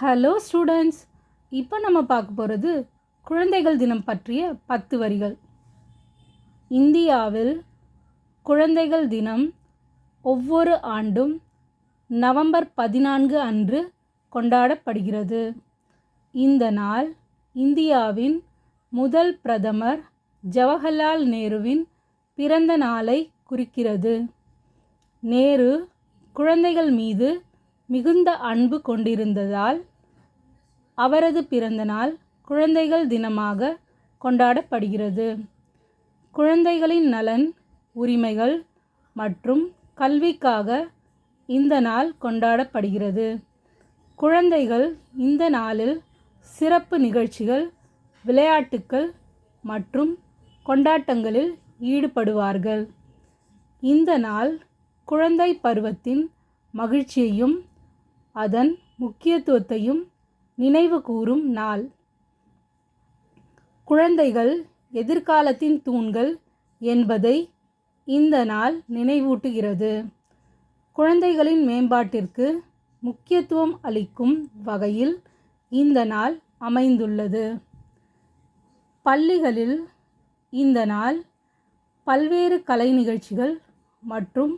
Hello students இப்போ நம்ம பார்க்க போகிறது குழந்தைகள் தினம் பற்றிய பத்து வரிகள். இந்தியாவில் குழந்தைகள் தினம் ஒவ்வொரு ஆண்டும் நவம்பர் பதினான்கு அன்று கொண்டாடப்படுகிறது. இந்த நாள் இந்தியாவின் முதல் பிரதமர் ஜவஹர்லால் நேருவின் பிறந்த நாளை குறிக்கிறது. நேரு குழந்தைகள் மீது மிகுந்த அன்பு கொண்டிருந்ததால் அவரது பிறந்தநாள் குழந்தைகள் தினமாக கொண்டாடப்படுகிறது. குழந்தைகளின் நலன் உரிமைகள் மற்றும் கல்விக்காக இந்த நாள் கொண்டாடப்படுகிறது. குழந்தைகள் இந்த நாளில் சிறப்பு நிகழ்ச்சிகள் விளையாட்டுக்கள் மற்றும் கொண்டாட்டங்களில் ஈடுபடுவார்கள். இந்த நாள் குழந்தை பருவத்தின் மகிழ்ச்சியையும் அதன் முக்கியத்துவத்தையும் நினைவு கூறும் நாள். குழந்தைகள் எதிர்காலத்தின் தூண்கள் என்பதை இந்த நாள் நினைவூட்டுகிறது. குழந்தைகளின் மேம்பாட்டிற்கு முக்கியத்துவம் அளிக்கும் வகையில் இந்த நாள் அமைந்துள்ளது. பள்ளிகளில் இந்த நாள் பல்வேறு கலை நிகழ்ச்சிகள் மற்றும்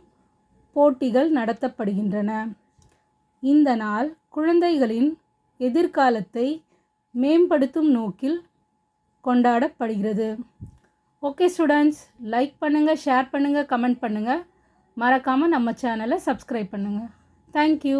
போட்டிகள் நடத்தப்படுகின்றன. இந்த நாள் குழந்தைகளின் எதிர்காலத்தை மேம்படுத்தும் நோக்கில் கொண்டாடப்படுகிறது. ஓகே ஸ்டூடெண்ட்ஸ் லைக் பண்ணுங்கள் ஷேர் பண்ணுங்கள் கமெண்ட் பண்ணுங்கள் மறக்காமல் நம்ம சேனலை சப்ஸ்கிரைப் பண்ணுங்கள் தேங்க்யூ